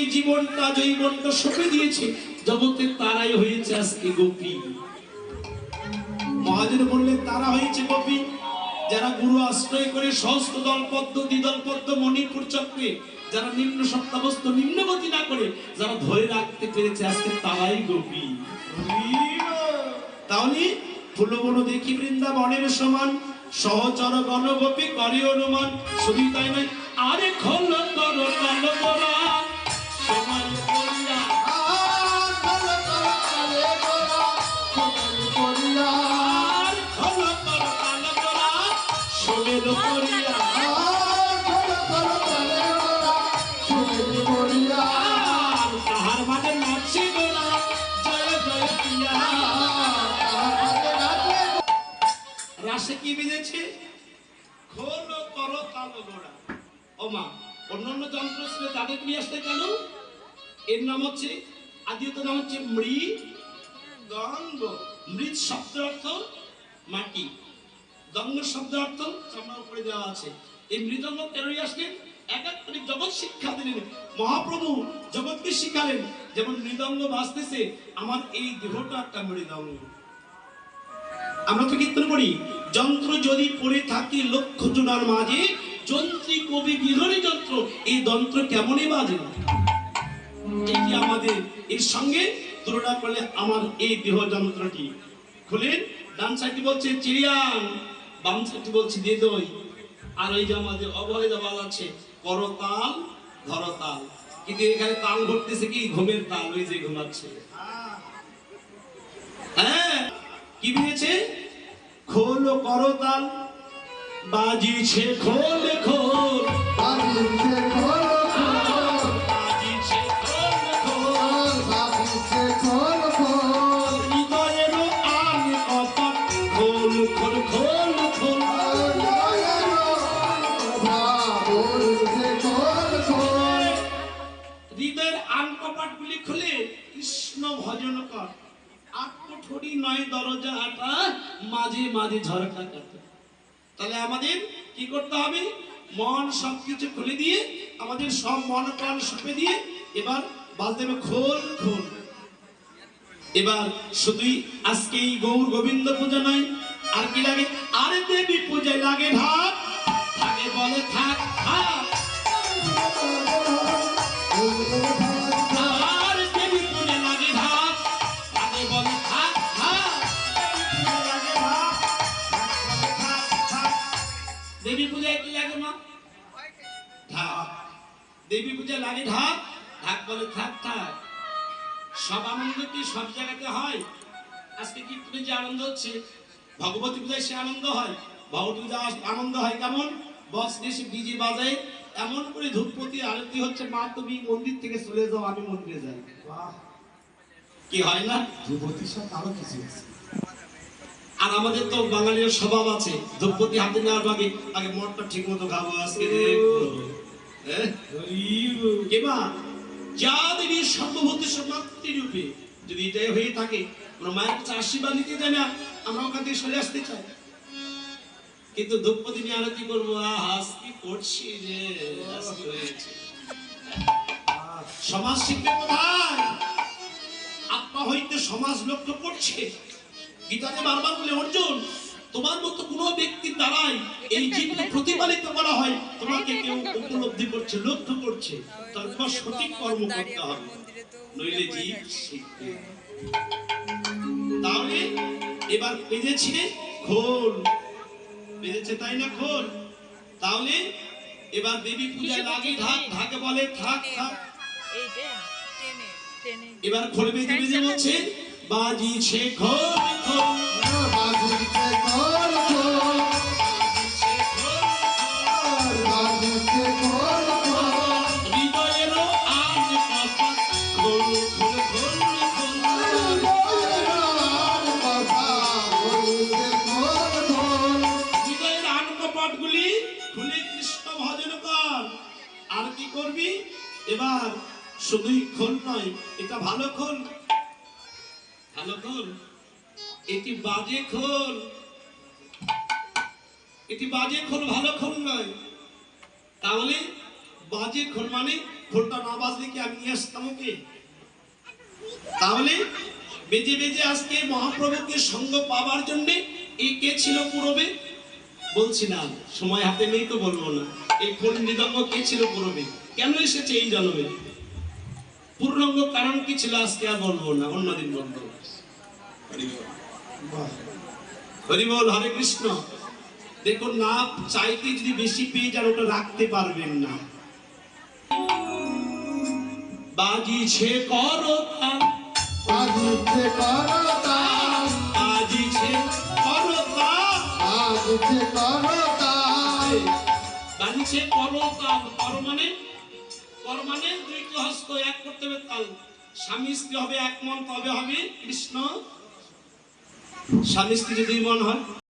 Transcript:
এই জীবনটা জৈবনটা সঁপে দিয়েছে, জগতে তারাই হয়েছে আজকে গোপী। মহাজন বললেন, তারা হয়েছে গোপী। যারা গুরু আশ্রয় করে সহস্র দলপদ্ম দ্বিদলপদ্ম মণিপুর চক্রে, যারা নিম্ন সত্তাবস্ত নিম্নগতি না করে, যারা ধরে রাখতে পেরেছে আজকে তারাই গোপী। তাহলে ফুলবন দেখি বৃন্দাবনের সমান, সহচর গণগোপী, করে অনুমান শুধু তাই নয়, আরে খোল কর কাল রাসে কি বেজেছে খোল কর কাল গোড়া। ও মা অন্যান্য যন্ত্র ছিল তাদেরকে নিয়ে আসতে কেন? এর নাম হচ্ছে আদিত নাম হচ্ছে মৃ গঙ্গ মৃৎ শব্দ অর্থ মাটি। দঙ্গ শব্দ অর্থ চামড়ার উপরে দেওয়া আছে। এই মৃদঙ্গ কেনই আসলেন এক এক করে জগৎ শিক্ষা দিলেন। মহাপ্রভু জগৎকে শিখালেন, যেমন মৃদঙ্গ বাজতেছে আমার এই দেহটা একটা মৃদঙ্গ। আমরা তো কীর্তন করি। যন্ত্র যদি পড়ে থাকি লক্ষ জোনার মাঝে, যন্ত্রী কবি বিহরি যন্ত্র, এই যন্ত্র কেমনই বাজে? এটি আমাদের এর সঙ্গে তুলনা করলে আমার এই দেহ যন্ত্রটি? খুলেন, ডান সাইডটি বলছে চিড়িয়ান বাম সাইডটি বলছে দেদই আর ওই যে আমাদের অবহেদা বাল আছে, করতাল, ধরতাল। কিন্তু এখানে তাল ধরতেছে কি? ঘুমের তাল, ওই যে ঘুমাচ্ছে। হ্যাঁ কি বেরিয়েছে? খোল করতাল বাজিছে খোল খোল বাজিছে খোল হৃদয়ের আন কপাট খোল খোল খোল খোল। হৃদয়ের আন কপাট গুলি খুলে কৃষ্ণ ভজন কর। আত্মঠড়ি নয়, দরজা আটা, মাঝে মাঝে ঝরকা তাহলে আমাদের কি করতে হবে? মন খুলে দিয়ে, আমাদের সব মন প্রাণ দিয়ে, এবার খোল খোল। এবার শুধুই আজকে এই গৌর গোবিন্দ পূজা নয়, আর কি লাগে? আরে দেবী পূজায় লাগে ঢাক। থাকে বলে থাক দেবী পূজায় লাগে ঢাক ঢাক বলে থাক থাক সব আনন্দ কি সব জায়গাতে হয়? আজকে কীর্তনে যে আনন্দ হচ্ছে? ভগবতী পূজায় সে আনন্দ হয়? ভগবতী পূজা আনন্দ হয় কেমন? বক্স এসে ডিজি বাজায়। এমন করে ধূপপতি আরতি হচ্ছে মা তুমি মন্দির থেকে চলে যাও আমি মন্দিরে যাই। কি হয় না? ধূপপতির সাথে আরও কিছু আছে। আর আমাদের তো বাঙালির স্বভাব আছে ধূপপতি হাতে নেওয়ার আগে আগে মঠটা ঠিক মতো খাব আজকে হ্যাঁ? সমাজ আত্মা হইতে সমাজ লক্ষ্য করছে। গীতাতে বারবার বলে, অর্জুন, তোমার মতো কোনো ব্যক্তির দ্বারাই এই জীবকে প্রতিপালিত করা হয় তোমাকে কেউ উপলব্ধি করছে লক্ষ্য করছে তারপর সঠিক কর্ম করতে হবে নইলে জীব শিখবে তাহলে এবার পেজেছে খোল পেজেছে তাই না খোল তাহলে এবার দেবী পূজায় লাগে ঢাক ঢাকে বলে থাক থাক এইটা টেনে টেনে এবার খোল বেজে বেজে বলছে বাজিছে খোল খোল বাজিছে খোল খোল করবি এবার শুধুই খোল নয় এটা ভালো খোল ভালো খোল এটি বাজে খোল, এটি বাজে খোল, ভালো খোল নয়। তাহলে বাজে খোল মানে খোলটা না বাজলে কি আমি নিয়ে আসতাম ওকে? তাহলে বেজে বেজে আজকে মহাপ্রভুকে সঙ্গ পাবার জন্য এই কে ছিল পূরবে? বলছি না, সময় হাতে নেই তো বলব না। এই খোল মৃদঙ্গ কে ছিল পূরবে? কেন এসেছে এই জন্মে? পূর্ণাঙ্গ কারণ কি ছিল আজকে আর বলব না, অন্যদিন বলব। হরি বল হরে কৃষ্ণ। দেখুন না চাইতে যদি বেশি পেয়ে যান ওটা রাখতে পারবেন না। বাজিছে করতা। আজিছে করতা। বাজিছে করতা। আজিছে করতা। বাজিছে করতাল কর মানে? কর মানে দুই হস্ত এক করতে হবে তাল। স্বামী স্ত্রী হবে এক মন তবে হবে কৃষ্ণ। স্বামী স্ত্রী যদি মন হয়।